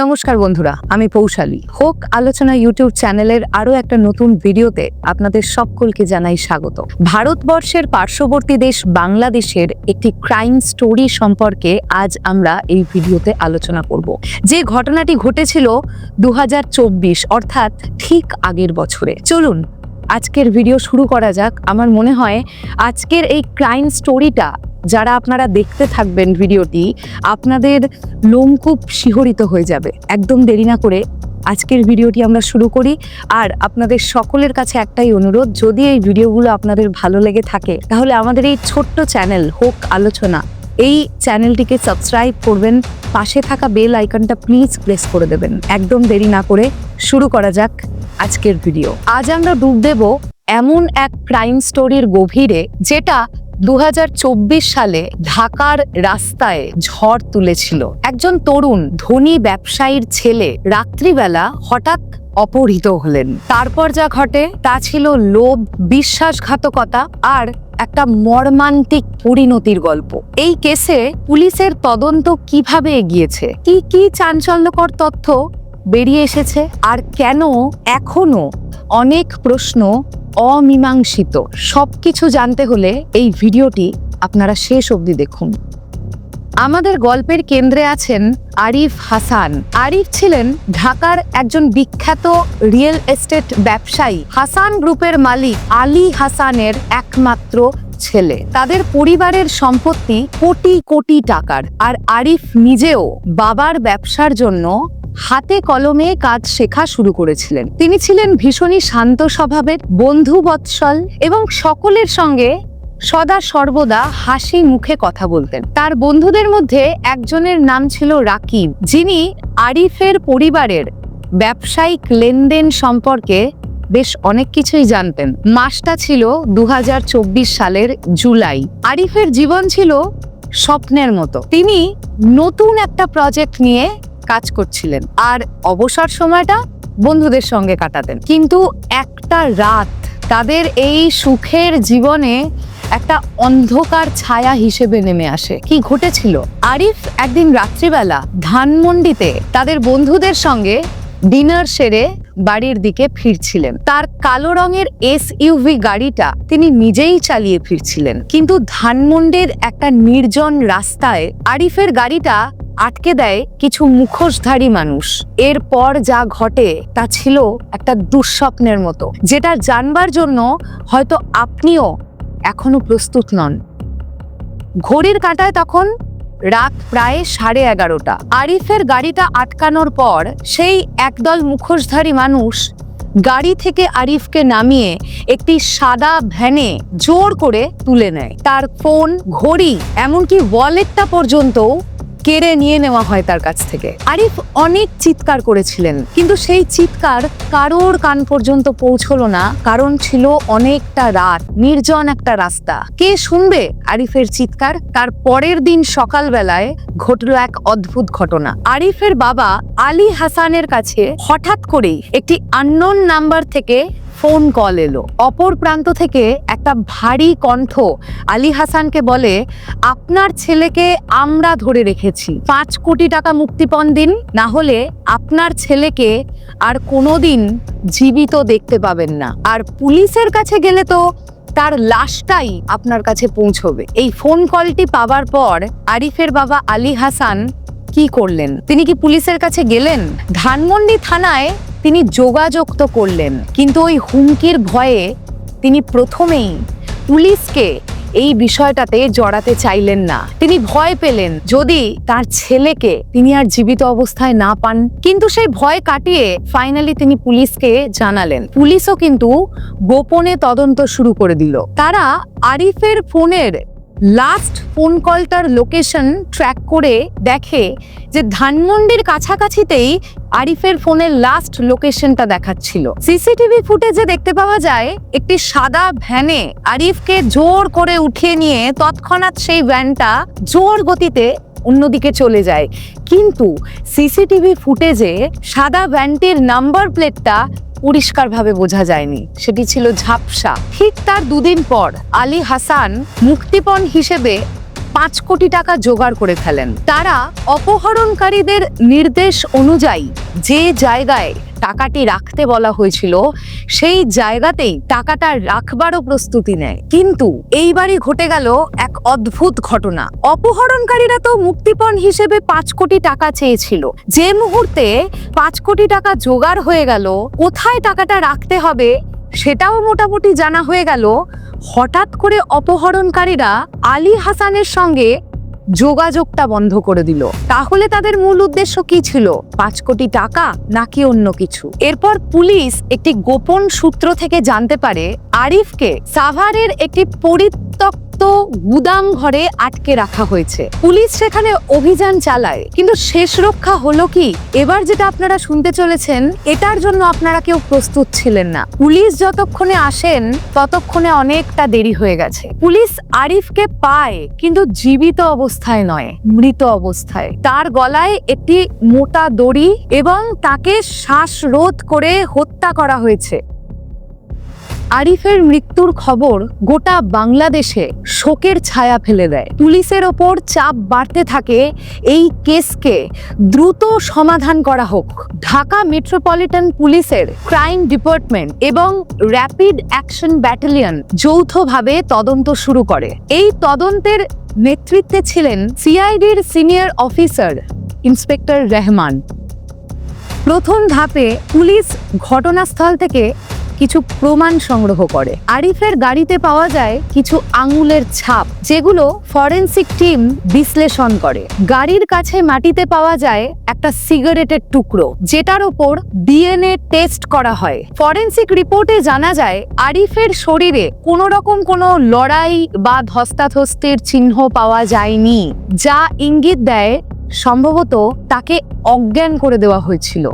নমস্কার বন্ধুরা, আমি পৌশালী। হোক আলোচনা ইউটিউব চ্যানেলের আরও একটা নতুন ভিডিওতে আপনাদের সকলকে জানাই স্বাগত। ভারতবর্ষের পার্শ্ববর্তী দেশ বাংলাদেশের একটি ক্রাইম স্টোরি সম্পর্কে আজ আমরা এই ভিডিওতে আলোচনা করব। যে ঘটনাটি ঘটেছিল দু হাজার চব্বিশ, অর্থাৎ ঠিক আগের বছরে। চলুন, আজকের ভিডিও শুরু করা যাক। আমার মনে হয় আজকের এই ক্রাইম স্টোরিটা যারা আপনারা দেখতে থাকবেন ভিডিওটি, আপনাদের লোম খুব শিহরিত হয়ে যাবে। একদম দেরি না করে আজকের ভিডিওটি আমরা শুরু করি। আর আপনাদের সকলের কাছে একটাই অনুরোধ, যদি এই ভিডিওগুলো আপনাদের ভালো লেগে থাকে, তাহলে আমাদের এই ছোট্ট চ্যানেল, হোক আলোচনা, এই চ্যানেলটিকে সাবস্ক্রাইব করবেন, পাশে থাকা বেল আইকনটা প্লিজ প্রেস করে দেবেন। একদম দেরি না করে শুরু করা যাক আজকের ভিডিও। আজ আমরা ডুব দেব এমন এক ক্রাইম স্টোরির গভীরে, যেটা দু হাজার চব্বিশ সালে ঢাকার রাস্তায় ঝড় তুলেছিল। একজন তরুণ, ধনী ব্যবসায়ীর ছেলে রাত্রিবেলা হঠাৎ অপহৃত হলেন। তারপর যা ঘটে তা ছিল লোভ, বিশ্বাসঘাতকতা আর একটা মর্মান্তিক পরিণতির গল্প। এই কেসে পুলিশের তদন্ত কীভাবে এগিয়েছে? কি কি চাঞ্চল্যকর তথ্য বেরিয়ে এসেছে? আর কেন এখনও অনেক প্রশ্ন অমীমাংসিত। সবকিছু জানতে হলে এই ভিডিওটি আপনারা শেষ অবধি দেখুন। আমাদের গল্পের কেন্দ্রে আছেন আরিফ হাসান। আরিফ ছিলেন ঢাকার একজন বিখ্যাত রিয়েল এস্টেট ব্যবসায়ী। হাসান গ্রুপের মালিক আলী হাসানের একমাত্র ছেলে। তাদের পরিবারের সম্পত্তি কোটি কোটি টাকার। আর আরিফ নিজেও বাবার ব্যবসার জন্য হাতে কলমে কাজ শেখা শুরু করেছিলেন। তিনি ছিলেন ভীষণই শান্ত স্বভাবের, বন্ধু বৎসল এবং সকলের সঙ্গে সদা সর্বদা হাসি মুখে কথা বলতেন। তার বন্ধুদের মধ্যে একজনের নাম ছিল রাকিব, যিনি আরিফের পরিবারের ব্যবসায়িক লেনদেন সম্পর্কে বেশ অনেক কিছুই জানতেন। মাসটা ছিল দু হাজার চব্বিশ সালের জুলাই। আরিফের জীবন ছিল স্বপ্নের মতো। তিনি নতুন একটা প্রজেক্ট নিয়ে কাজ করছিলেন। আর অবসর সময়টা বন্ধুদের সঙ্গে কাটাতেন। কিন্তু একটা রাত তাদের এই সুখের জীবনে একটা অন্ধকার ছায়া হিসেবে নেমে আসে। কি ঘটেছিল? আরিফ একদিন রাত্রিবেলা ধানমন্ডিতে তাদের বন্ধুদের সঙ্গে ডিনার সেরে বাড়ির দিকে ফিরছিলেন। তার কালো রঙের এস ইউভি গাড়িটা তিনি নিজেই চালিয়ে ফিরছিলেন। কিন্তু ধানমন্ডির একটা নির্জন রাস্তায় আরিফের গাড়িটা আটকে দেয় কিছু মুখোশধারী মানুষ। এরপর যা ঘটে তা ছিল একটা দুঃস্বপ্নের মতো, যেটা জানবার জন্য হয়তো আপনিও এখনও প্রস্তুত নন। ঘড়ির কাঁটায় তখন রাত প্রায় সাড়ে এগারোটা। আরিফের গাড়িটা আটকানোর পর সেই একদল মুখোশধারী মানুষ গাড়ি থেকে আরিফকে নামিয়ে একটি সাদা ভ্যানে জোর করে তুলে নেয়। তার ফোন, ঘড়ি, এমনকি ওয়ালেটটা পর্যন্ত কেড়ে নিয়ে নেওয়া হয় তার কাছ থেকে। আরিফ অনেক চিৎকার করেছিলেন, কিন্তু সেই চিৎকার কারোর কান পর্যন্ত পৌঁছলো না, কারণ ছিল অনেকটা রাত, নির্জন একটা রাস্তা। কে শুনবে আরিফের চিৎকার? তার পরের দিন সকালবেলায় ঘটলো এক অদ্ভুত ঘটনা। আরিফের বাবা আলী হাসানের কাছে হঠাৎ করেই একটি আননোন নাম্বার থেকে ফোন কল এলো। অপর প্রান্ত থেকে একটা ভারী কণ্ঠ আলী হাসানকে বলে, আপনার ছেলেকে আমরা ধরে রেখেছি। পাঁচ কোটি টাকা মুক্তিপণ দিন, না হলে আপনার ছেলেকে আর কোনোদিন জীবিত দেখতে পাবেন না। আর পুলিশের কাছে গেলে তো তার লাশটাই আপনার কাছে পৌঁছবে। এই ফোন কলটি পাওয়ার পর আরিফের বাবা আলী হাসান কি করলেন? তিনি কি পুলিশের কাছে গেলেন? ধানমন্ডি থানায় তিনি যোগাযোগ তো করলেন। কিন্তু ওই হুমকির ভয়ে তিনি প্রথমেই পুলিশকে এই বিষয়টাতে জড়াতে চাইলেন না। তিনি ভয় পেলেন যদি তার ছেলেকে তিনি আর জীবিত অবস্থায় না পান। কিন্তু সেই ভয় কাটিয়ে ফাইনালি তিনি পুলিশকে জানালেন। পুলিশও কিন্তু গোপনে তদন্ত শুরু করে দিল। তারা আরিফের ফোনের লাস্ট ফোন কলটার লোকেশন ট্র্যাক করে দেখে যে ধানমন্ডির কাছাকাছিতেই আরিফের ফোনের লাস্ট লোকেশনটা দেখাচ্ছিল। সিসিটিভি ফুটেজে দেখতে পাওয়া যায়, একটি সাদা ভ্যানে আরিফকে জোর করে উঠিয়ে নিয়ে তৎক্ষণাৎ সেই ভ্যানটা জোর গতিতে অন্যদিকে চলে যায়। কিন্তু সিসিটিভি ফুটেজে সাদা ভ্যানটির নাম্বার প্লেটটা পরিষ্কারভাবে বোঝা যায়নি। সেটি ছিল ঝাপসা। ঠিক তার দুদিন পর আলী হাসান মুক্তিপণ হিসেবে পাঁচ কোটি টাকা জোগাড় করে ফেলেন। তারা অপহরণকারীদের নির্দেশ অনুযায়ী যে জায়গায় টাকাটি রাখতে বলা হয়েছিল, সেই জায়গাতেই টাকাটা রাখবারও প্রস্তুতি নেয়। কিন্তু এইবারই ঘটে গেল এক অদ্ভুত ঘটনা। অপহরণকারীরা তো মুক্তিপণ হিসেবে পাঁচ কোটি টাকা চেয়েছিল। যে মুহূর্তে পাঁচ কোটি টাকা জোগাড় হয়ে গেল, কোথায় টাকাটা রাখতে হবে, সেটাও মোটামুটি জানা হয়ে গেল হঠাৎ করে অপহরণকারীরা আলী হাসানের সঙ্গে যোগাযোগটা বন্ধ করে দিল। তাহলে তাদের মূল উদ্দেশ্য কি ছিল? পাঁচ কোটি টাকা নাকি অন্য কিছু? এরপর পুলিশ একটি গোপন সূত্র থেকে জানতে পারে, আরিফকে সাভারের একটি পরিত্যক্ত গুদাম ঘরে আটকে রাখা হয়েছে। পুলিশ সেখানে অভিযান চালায়, কিন্তু শেষ রক্ষা হলো কি? এবার যেটা আপনারা শুনতে চলেছেন, এটার জন্য আপনারা কেউ প্রস্তুত ছিলেন না। পুলিশ যতক্ষণে আসেন, ততক্ষণে অনেকটা দেরি হয়ে গেছে। পুলিশ আরিফকে পায়, কিন্তু জীবিত অবস্থায় নয়, মৃত অবস্থায়। তার গলায় একটি মোটা দড়ি এবং তাকে শ্বাসরোধ করে হত্যা করা হয়েছে। আরিফের মৃত্যুর খবর গোটা বাংলাদেশে শোকের ছায়া ফেলে দেয়। পুলিশের ওপর চাপ বাড়তে থাকে এই কেসকে দ্রুত সমাধান করা হোক। ঢাকা মেট্রোপলিটন পুলিশের ক্রাইম ডিপার্টমেন্ট এবং র্যাপিড অ্যাকশন ব্যাটালিয়ন যৌথভাবে তদন্ত শুরু করে। এই তদন্তের নেতৃত্বে ছিলেন সিআইডির সিনিয়র অফিসার ইন্সপেক্টর রহমান। প্রথম ধাপে পুলিশ ঘটনাস্থল থেকে কিছু প্রমাণ সংগ্রহ করে। আরিফের গাড়িতে পাওয়া যায় কিছু আঙুলের ছাপ, যেগুলো ফরেন্সিক টিম বিশ্লেষণ করে। গাড়ির কাছে মাটিতে পাওয়া যায় একটা সিগারেটের টুকরো, যেটার ওপর ডিএনএ টেস্ট করা হয়। ফরেন্সিক রিপোর্টে জানা যায়, আরিফের শরীরে কোনো রকম কোনো লড়াই বা ধস্তাধস্তির চিহ্ন পাওয়া যায়নি, যা ইঙ্গিত দেয় সম্ভবত তাকে অজ্ঞান করে দেওয়া হয়েছিল।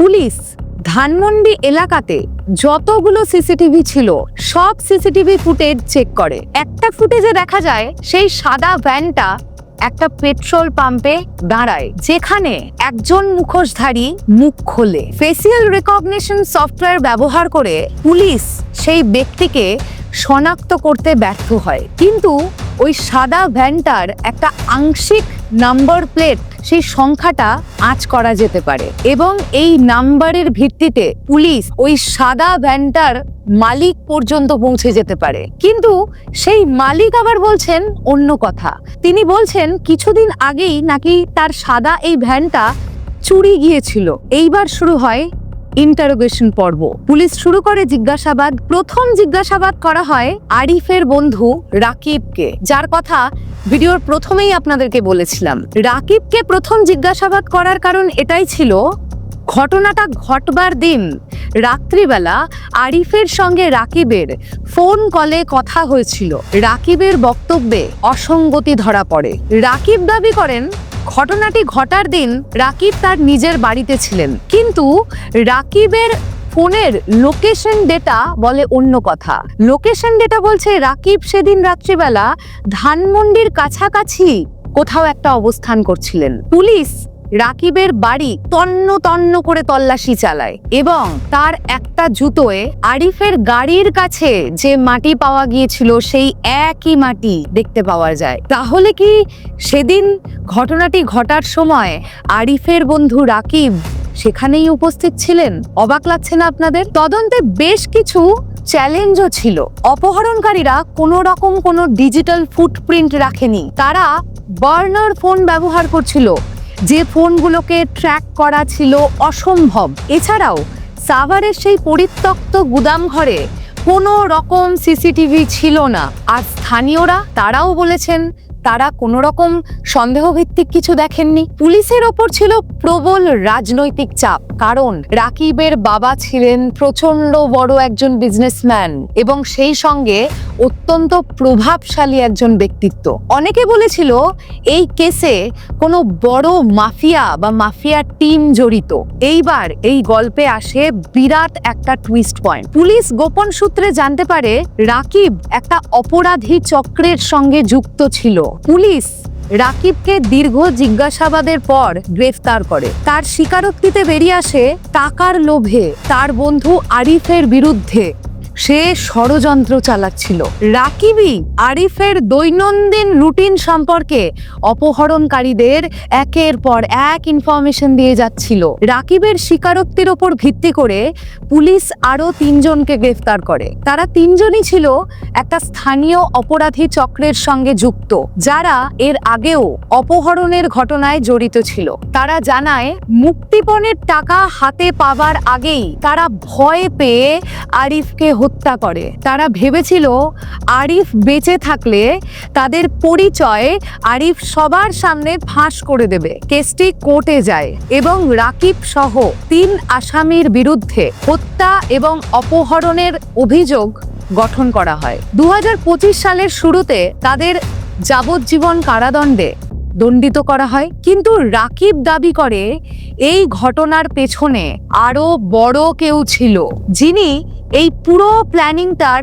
পুলিশ ধানমন্ডি এলাকাতে যতগুলো সিসিটিভি ছিল, সব সিসিটিভি ফুটেজ চেক করে। একটা ফুটেজে দেখা যায়, সেই সাদা ভ্যানটা একটা পেট্রোল পাম্পে দাঁড়ায়, যেখানে একজন মুখোশধারী মুখ খোলে। ফেসিয়াল রেকগনিশন সফটওয়্যার ব্যবহার করে পুলিশ সেই ব্যক্তিকে শনাক্ত করতে ব্যর্থ হয়। কিন্তু ওই সাদা ভ্যানটার একটা আংশিক নাম্বার প্লেট সেই সংখ্যাটা আঁচ করা যেতে পারে। এবং এই নাম্বারের ভিত্তিতে পুলিশ ওই সাদা ভ্যানটার মালিক পর্যন্ত পৌঁছে যেতে পারে। কিন্তু সেই মালিক আবার বলছেন অন্য কথা। তিনি বলছেন কিছুদিন আগেই নাকি তার সাদা এই ভ্যানটা চুরি গিয়েছিল। এইবার শুরু হয় ইন্টারোগেশন পর্ব। পুলিশ শুরু করে জিজ্ঞাসাবাদ। প্রথম জিজ্ঞাসাবাদ করা হয় আরিফের বন্ধু রাকিবকে, যার কথা ভিডিওর প্রথমেই আপনাদেরকে বলেছিলাম। রাকিবকে প্রথম জিজ্ঞাসাবাদ করার কারণ এটাই ছিল, ঘটনাটা ঘটবার দিন, রাত্রিবেলা আরিফের সঙ্গে রাকিবের ফোন কলে কথা হয়েছিল। রাকিবের বক্তব্যে অসঙ্গতি ধরা পড়ে। রাকিব দাবি করেন ঘটনাটি ঘটার দিন রাকিব তার নিজের বাড়িতে ছিলেন। কিন্তু রাকিবের ফোনের লোকেশন ডেটা বলে অন্য কথা। লোকেশন ডেটা বলছে রাকিব সেদিন রাত্রিবেলা ধানমন্ডির কাছাকাছি কোথাও একটা অবস্থান করছিলেন। পুলিশ রাকিবের বাড়ি তন্ন তন্ন করে তল্লাশি চালায় এবং তার একটা জুতোয় আরিফের গাড়ির কাছে যে মাটি পাওয়া গিয়েছিল, সেই একই মাটি দেখতে পাওয়া যায়। তাহলে কি সেদিন ঘটনাটি ঘটার সময় আরিফের বন্ধু রাকিব সেখানেই উপস্থিত ছিলেন? অবাক লাগছে না আপনাদের? তদন্তে বেশ কিছু চ্যালেঞ্জও ছিল। অপহরণকারীরা কোনো রকম কোনো ডিজিটাল ফুটপ্রিন্ট রাখেনি। তারা বার্নার ফোন ব্যবহার করছিল। যে ফোনগুলোকে ট্র্যাক করা ছিল অসম্ভব। এছাড়াও সাভারের সেই পরিত্যক্ত গুদাম ঘরে কোনো রকম সিসিটিভি ছিল না। আর স্থানীয়রা তারাও বলেছেন, তারা কোনো রকম সন্দেহভিত্তিক কিছু দেখেননি। পুলিশের ওপর ছিল প্রবল রাজনৈতিক চাপ, কারণ রাকিবের বাবা ছিলেন প্রচণ্ড বড় একজন বিজনেসম্যান এবং সেই সঙ্গে অত্যন্ত প্রভাবশালী একজন ব্যক্তিত্ব। অনেকে বলেছিল, এই কেসে কোনো বড় মাফিয়া বা মাফিয়া টিম জড়িত। এইবার এই গল্পে আসে বিরাট একটা টুইস্ট পয়েন্ট পুলিশ গোপন সূত্রে জানতে পারে, রাকিব একটা অপরাধী চক্রের সঙ্গে যুক্ত ছিল। পুলিশ রাকিবকে দীর্ঘ জিজ্ঞাসাবাদের পর গ্রেফতার করে। তার স্বীকারোক্তিতে বেরিয়ে আসে, টাকার লোভে। তার বন্ধু আরিফের বিরুদ্ধে। সে ষড়যন্ত্র চালাচ্ছিল। রাকিবি আরিফের দৈনন্দিন রুটিন সম্পর্কে অপহরণকারীদের একের পর এক ইনফরমেশন দিয়ে যাচ্ছিল। রাকিবের স্বীকারোক্তির ওপর ভিত্তি করে পুলিশ আরও তিনজনকে গ্রেফতার করে। তারা তিনজনই ছিল একটা স্থানীয় অপরাধী চক্রের সঙ্গে যুক্ত, যারা এর আগেও অপহরণের ঘটনায় জড়িত ছিল। তারা জানায়, মুক্তিপণের টাকা হাতে পাবার আগেই তারা ভয় পেয়ে আরিফকে করে। তারা ভেবেছিল আরিফ বেঁচে থাকলে তাদের পরিচয় আরিফ সবার সামনে ফাঁস করে দেবে। কেসটি কোর্টে যায় এবং রাকিব সহ তিন আসামির বিরুদ্ধে হত্যা এবং অপহরণের অভিযোগ গঠন করা হয়। দুহাজার পঁচিশ সালের শুরুতে তাদের যাবজ্জীবন কারাদণ্ডে দণ্ডিত করা হয়। কিন্তু রাকিব দাবি করে, এই ঘটনার পেছনে আরও বড় কেউ ছিল, যিনি এই পুরো প্ল্যানিংটার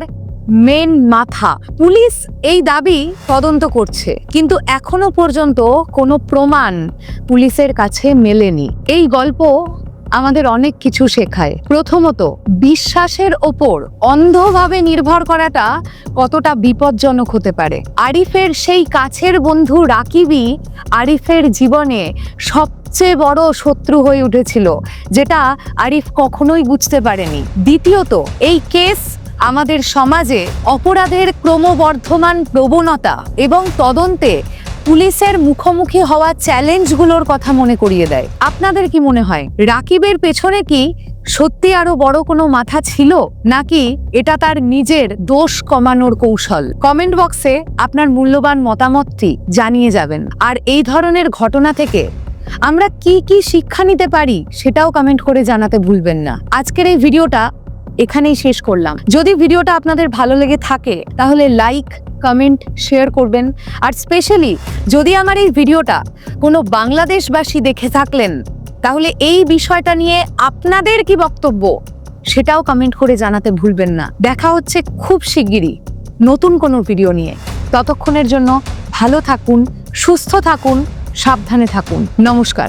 মেন মাথা। পুলিশ এই দাবি তদন্ত করছে, কিন্তু এখনও পর্যন্ত কোনো প্রমাণ পুলিশের কাছে মেলেনি। এই গল্প আমাদের অনেক কিছু শেখায়। প্রথমত, বিশ্বাসের ওপর অন্ধভাবে নির্ভর করাটা কতটা বিপজ্জনক হতে পারে। আরিফের সেই কাছের বন্ধু রাকিবই আরিফের জীবনে সবচেয়ে বড় শত্রু হয়ে উঠেছিল, যেটা আরিফ কখনোই বুঝতে পারেনি। দ্বিতীয়ত, এই কেস আমাদের সমাজে অপরাধের ক্রমবর্ধমান প্রবণতা এবং তদন্তে পুলিশের মুখোমুখি হওয়া চ্যালেঞ্জগুলোর কথা মনে করিয়ে দেয়। আপনাদের কি মনে হয়, রাকিবের পেছনে কি সত্যি আরও বড় কোনো মাথা ছিল, নাকি এটা তার নিজের দোষ কমানোর কৌশল? কমেন্ট বক্সে আপনার মূল্যবান মতামতটি জানিয়ে যাবেন। আর এই ধরনের ঘটনা থেকে আমরা কি কি শিক্ষা নিতে পারি, সেটাও কমেন্ট করে জানাতে ভুলবেন না। আজকের এই ভিডিওটা এখানেই শেষ করলাম। যদি ভিডিওটা আপনাদের ভালো লেগে থাকে, তাহলে লাইক কমেন্ট শেয়ার করবেন। আর স্পেশালি যদি আমার এই ভিডিওটা কোনো বাংলাদেশবাসী দেখে থাকলেন, তাহলে এই বিষয়টা নিয়ে আপনাদের কি বক্তব্য? সেটাও কমেন্ট করে জানাতে ভুলবেন না। দেখা হচ্ছে খুব শিগগিরই নতুন কোনো ভিডিও নিয়ে। ততক্ষণের জন্য ভালো থাকুন, সুস্থ থাকুন, সাবধানে থাকুন। নমস্কার।